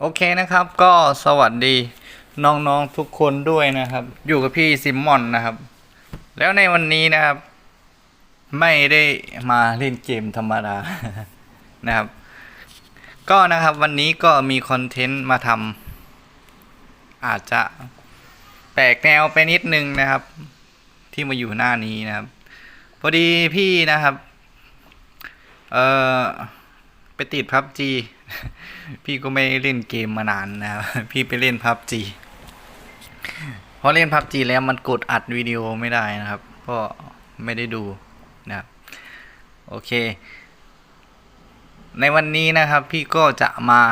โอเคนะครับก็สวัสดีน้องๆทุกคนด้วยนะครับ อยู่กับพี่ซิมมอนนะครับ แล้วในวันนี้นะครับ ไม่ได้มาเล่นเกมธรรมดานะครับ ก็นะครับวันนี้ก็มีคอนเทนต์มาทำอาจจะแปลกแนวไปนิดนึงนะครับ ที่มาอยู่หน้านี้นะครับ พอดีพี่นะครับ เอ่อ ไปติดพับจีพี่ก็ไม่เล่นเกมมานานนะครับพี่ไปเล่นพับจีพอเล่นพับจีแล้วมันกดอัดวิดีโอไม่ได้นะครับ ก็ไม่ได้ดูนะครับโอเค ในวันนี้นะครับพี่ก็จะมา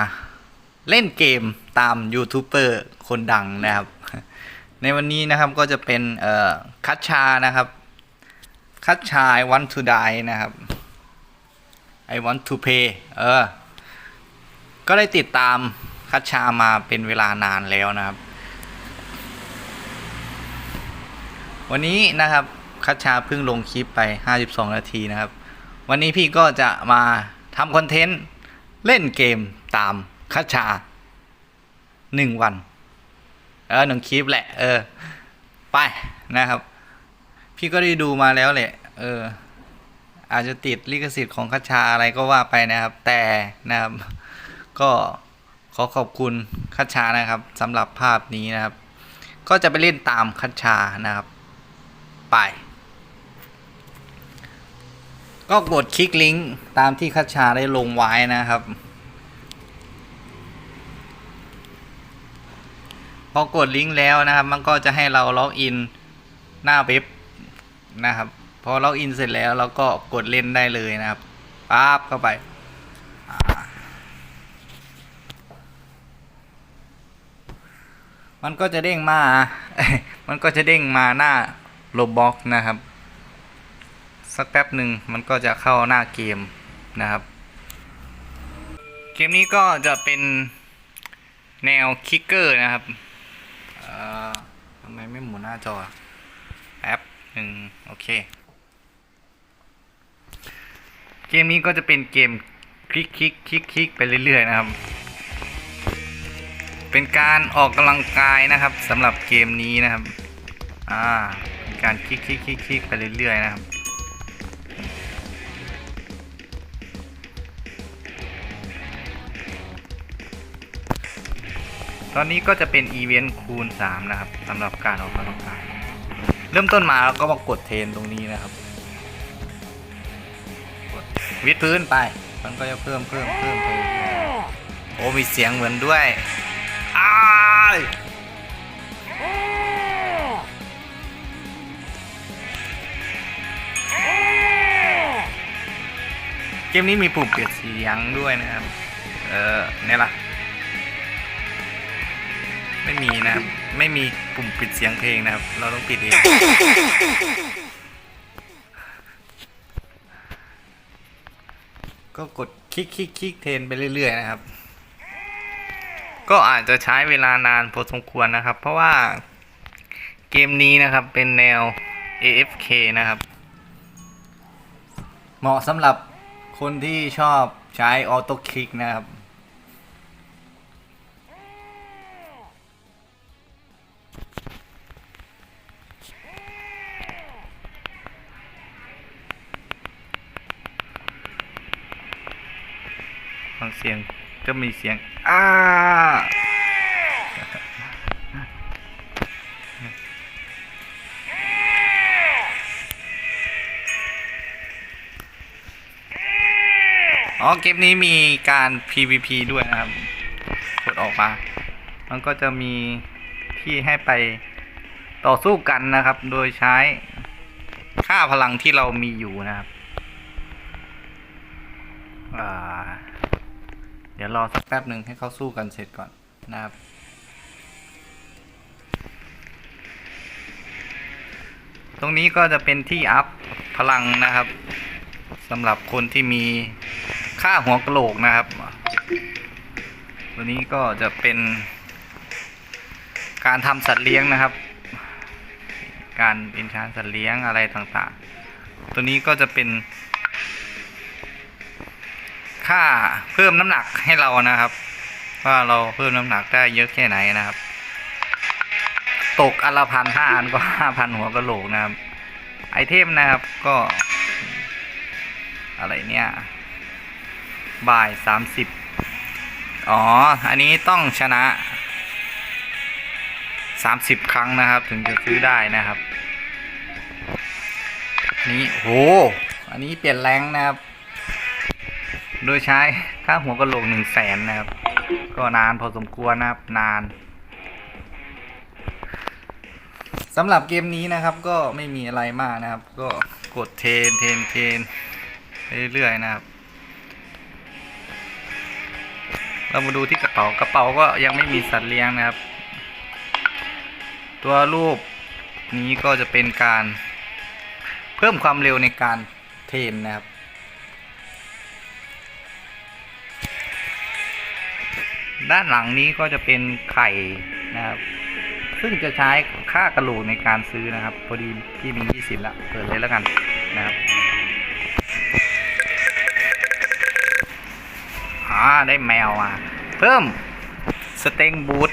เล่นเกมตามยูทูบเบอร์คนดังนะครับ ในวันนี้นะครับก็จะเป็นเอ่อคัชชานะครับ คัชชา I want to die นะครับ I want to pay เออ ก็ได้ติดตามคัชชามาเป็นเวลานานแล้วนะครับ วันนี้นะครับคัชชาเพิ่งลงคลิปไป 52 นาทีนะครับ วันนี้พี่ก็จะมาทำคอนเทนต์ เล่นเกมตามคัชชาหนึ่งวัน เออหนึ่งคลิปแหละ เออ ไปนะครับ พี่ก็ได้ดูมาแล้วแหละ เออ อาจจะติดลิขสิทธิ์ของคัชชาอะไรก็ว่าไปนะครับ แต่นะครับ ก็ขอขอบคุณคัชชานะครับสำหรับภาพนี้นะครับ ก็จะไปเล่นตามคัชชานะครับ ไป ก็กดคลิกลิงก์ตามที่คัชชาได้ลงไว้นะครับพอกดลิงก์แล้วนะครับ มันก็จะให้เราล็อกอินหน้าเว็บนะครับ พอล็อกอินเสร็จแล้วเราก็กดเล่นได้เลยนะครับปั๊บเข้าไปมันก็จะเด้งมา มันก็จะเด้งมาหน้าโลบ็อกนะครับ สักแป๊บหนึ่งมันก็จะเข้าหน้าเกมนะครับ เกมนี้ก็จะเป็นแนวคิกเกอร์นะครับทำไมไม่หมุนหน้าจอแป๊บหนึ่งโอเค มนี้ก็จะเป็นเกมคลิกคลิกคลิกคลิกไปเรื่อยๆนะครับ เป็นการออกกำลังกายนะครับสำหรับเกมนี้นะครับ อ่าเป็นการคลิกคลิกคลิกคลิกไปเรื่อยๆนะครับตอนนี้ก็จะเป็นอีเวนต์คูณ 3 นะครับสำหรับการออกกำลังกาย เริ่มต้นมาเราก็มากดเทรนตรงนี้นะครับ วิดพื้นไป มันก็จะเพิ่มเพิ่มเพิ่มไปโอ้มีเสียงเหมือนด้วยอ้ายเกมนี้มีปุ่มเปลี่ยนเสียงด้วยนะครับ เออเนี่ยล่ะ ไม่มีนะครับ ไม่มีปุ่มปิดเสียงเพลงนะครับ เราต้องปิดเอง ก็กดคลิกคลิกคลิกเทนไปเรื่อย ๆ นะครับ ก็อาจจะใช้เวลานานพอสมควรนะครับ เพราะว่าเกมนี้นะครับเป็นแนว AFK นะครับ เหมาะสำหรับคนที่ชอบใช้ออโต้คลิกนะครับ สียงก็มีเสียงอ้าอ๋อเกมนี้มีการ PVP ด้วยนะครับ กดออกมา มันก็จะมีที่ให้ไปต่อสู้กันนะครับ โดยใช้ค่าพลังที่เรามีอยู่นะครับ อ่า เดี๋ยวรอสักแป๊บหนึ่งให้เขาสู้กันเสร็จก่อนนะครับตรงนี้ก็จะเป็นที่อัพพลังนะครับสำหรับคนที่มีค่าหัวกะโหลกนะครับตัวนี้ก็จะเป็นการทำสัตว์เลี้ยงนะครับ การอินชานสัตว์เลี้ยงอะไรต่างๆ ตัวนี้ก็จะเป็น ค่าเพิ่มน้ำหนักให้เรานะครับ ว่าเราเพิ่มน้ำหนักได้เยอะแค่ไหนนะครับ ตกอันละพันห้าอันก็ห้าพันหัวกระโหลกนะครับ ไอเทมนะครับก็ อะไรเนี่ยบ่ายสามสิบอ๋อ อันนี้ต้องชนะสามสิบครั้งนะครับ ถึงจะซื้อได้นะครับ นี่โห อันนี้เปลี่ยนแรงนะครับ โดยใช้ค่าหัวกระโหลกหนึ่งแสนนะครับ ก็นานพอสมควรนะครับ นานสำหรับเกมนี้นะครับก็ไม่มีอะไรมากนะครับ ก็กดเทนเทนเทนไปเรื่อยๆนะครับ เรามาดูที่กระเป๋ากระเป๋าก็ยังไม่มีสัตว์เลี้ยงนะครับ ตัวรูปนี้ก็จะเป็นการ เพิ่มความเร็วในการเทนนะครับ ด้านหลังนี้ก็จะเป็นไข่นะครับ ซึ่งจะใช้ค่ากระโหลกในการซื้อนะครับ พอดีพี่มียี่สิบละ เปิดเลยแล้วกันนะครับอ่าได้แมวมาเพิ่มสเต็งบูท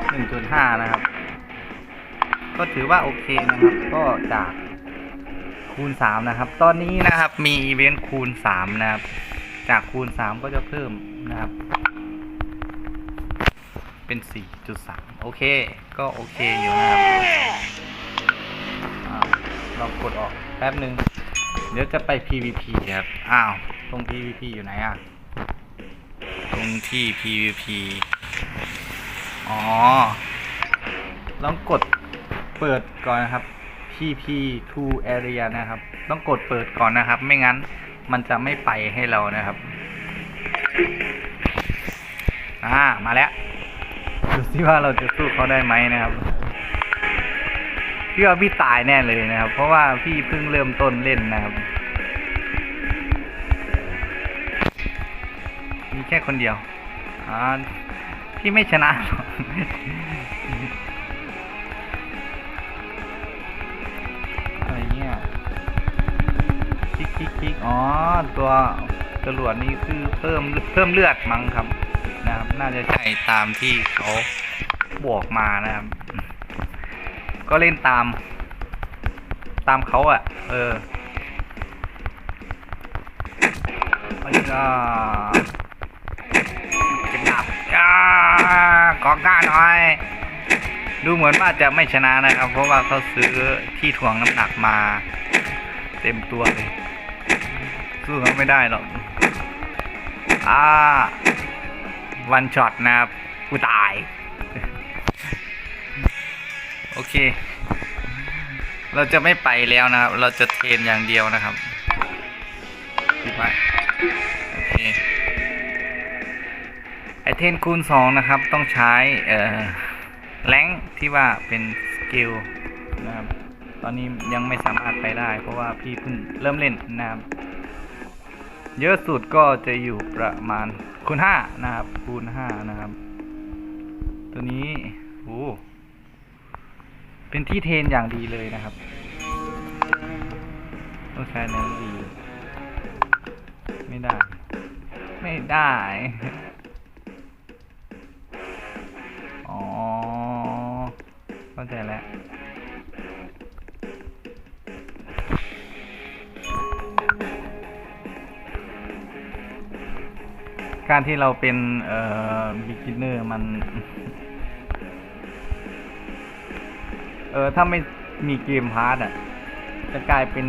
1.5 นะครับ ก็ถือว่าโอเคนะครับ ก็จากคูณ 3 นะครับ ตอนนี้นะครับมีอีเวนต์คูณ 3 นะครับ จากคูณ 3 ก็จะเพิ่มนะครับ เป็น 4.3 โอเค ก็โอเคอยู่นะครับอ่าลองกดออกแป๊บหนึ่งเดี๋ยวจะไป PVP ครับ อ้าว ตรง PVP อยู่ไหนอะ ตรงที่ PVP อ๋อลองกดเปิดก่อนนะครับ PP to area นะครับ ต้องกดเปิดก่อนนะครับ ไม่งั้นมันจะไม่ไปให้เรานะครับ อ่า มาแล้ว ดูสิว่าเราจะสู้เขาได้ไหมนะครับพี่ว่าพี่ตายแน่เลยนะครับ เพราะว่าพี่เพิ่งเริ่มต้นเล่นนะครับ มีแค่คนเดียวอ่าพี่ไม่ชนะหรอกอะไรเงี้ยคลิกคลิกคลิกอ๋อ ตัวจรวดนี่คือเพิ่มเพิ่มเลือดมั้งครับ นะครับ น่าจะใช่ตามที่เขาบวกมานะครับ ก็เล่นตาม ตามเขาอะ่ะ เออไปก็เก็บดาบอ่ากองกล้าหน่อย ดูเหมือนว่าจะไม่ชนะนะครับ เพราะว่าเขาซื้อที่ถ่วงน้ำหนักมา เต็มตัวเลยสู้เขาไม่ได้หรอกอ่า วันช็อตนะครับกูตาย โอเค เราจะไม่ไปแล้วนะครับ เราจะเทรนอย่างเดียวนะครับปิดไว้โอเคไอเทนคูณสองนะครับ ต้องใช้ เอ่อแรงที่ว่าเป็นสกิลนะครับ ตอนนี้ยังไม่สามารถไปได้ เพราะว่าพี่เพิ่งเริ่มเล่นนะครับ เยอะสุดก็จะอยู่ประมาณคูณห้านะครับคูณห้านะครับ ตัวนี้โอ้เป็นที่เทนอย่างดีเลยนะครับต้องใช้แนดี ไม่ได้ ไม่ได้ อ๋อเข้าใจแล้ว การที่เราเป็นเอ่อ beginner มัน เออถ้าไม่มีเกมพาร์ตอะ จะกลายเป็น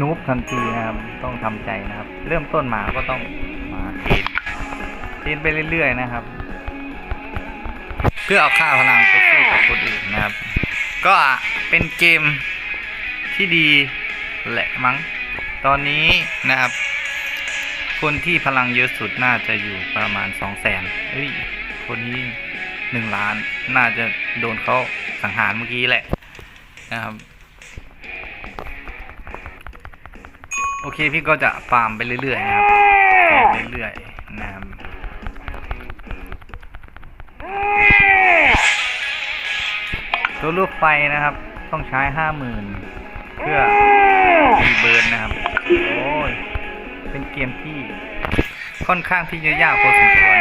นูบทันทีนะครับ ต้องทำใจนะครับ เริ่มต้นมาก็ต้องมาเทนเทนไปเรื่อยๆนะครับ เพื่อเอาค่าพลังไปสู้กับคนอื่นนะครับ ก็เป็นเกมที่ดีแหละมั้ง ตอนนี้นะครับ คนที่พลังเยอะสุดน่าจะอยู่ประมาณสองแสนเฮ้ย คนนี้หนึ่งล้าน น่าจะโดนเขาสังหารเมื่อกี้แหละนะครับ โอเคพี่ก็จะฟาร์มไปเรื่อยๆนะครับฟาร์มเรื่อยๆนะครับตัวลูกไฟนะครับ ต้องใช้ห้าหมื่นเพื่อรีเบิร์นนะครับโเป็นเกมที่ค่อนข้างที่จะยากพอสมควร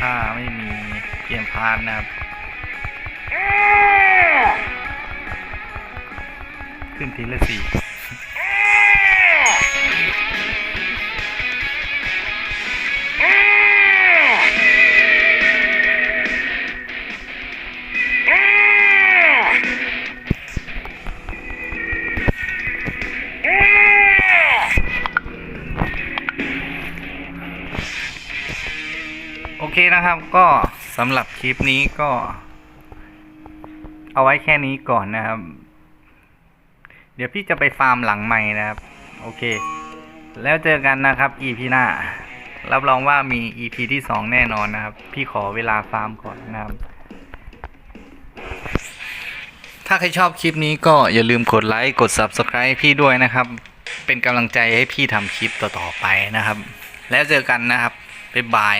ถ้าไม่มีเกมพาร์ทนะครับ ขึ้นทีละสี่ เคนะครับก็สำหรับคลิปนี้ก็ เอาไว้แค่นี้ก่อนนะครับ เดี๋ยวพี่จะไปฟาร์มหลังใหม่นะครับ โอเค แล้วเจอกันนะครับ EP หน้า รับรองว่ามี EP ที่ 2 แน่นอนนะครับ พี่ขอเวลาฟาร์มก่อนนะครับ ถ้าใครชอบคลิปนี้ก็อย่าลืมกดไลค์กด Subscribe พี่ด้วยนะครับ เป็นกำลังใจให้พี่ทำคลิปต่อๆไปนะครับ แล้วเจอกันนะครับบ๊ายบาย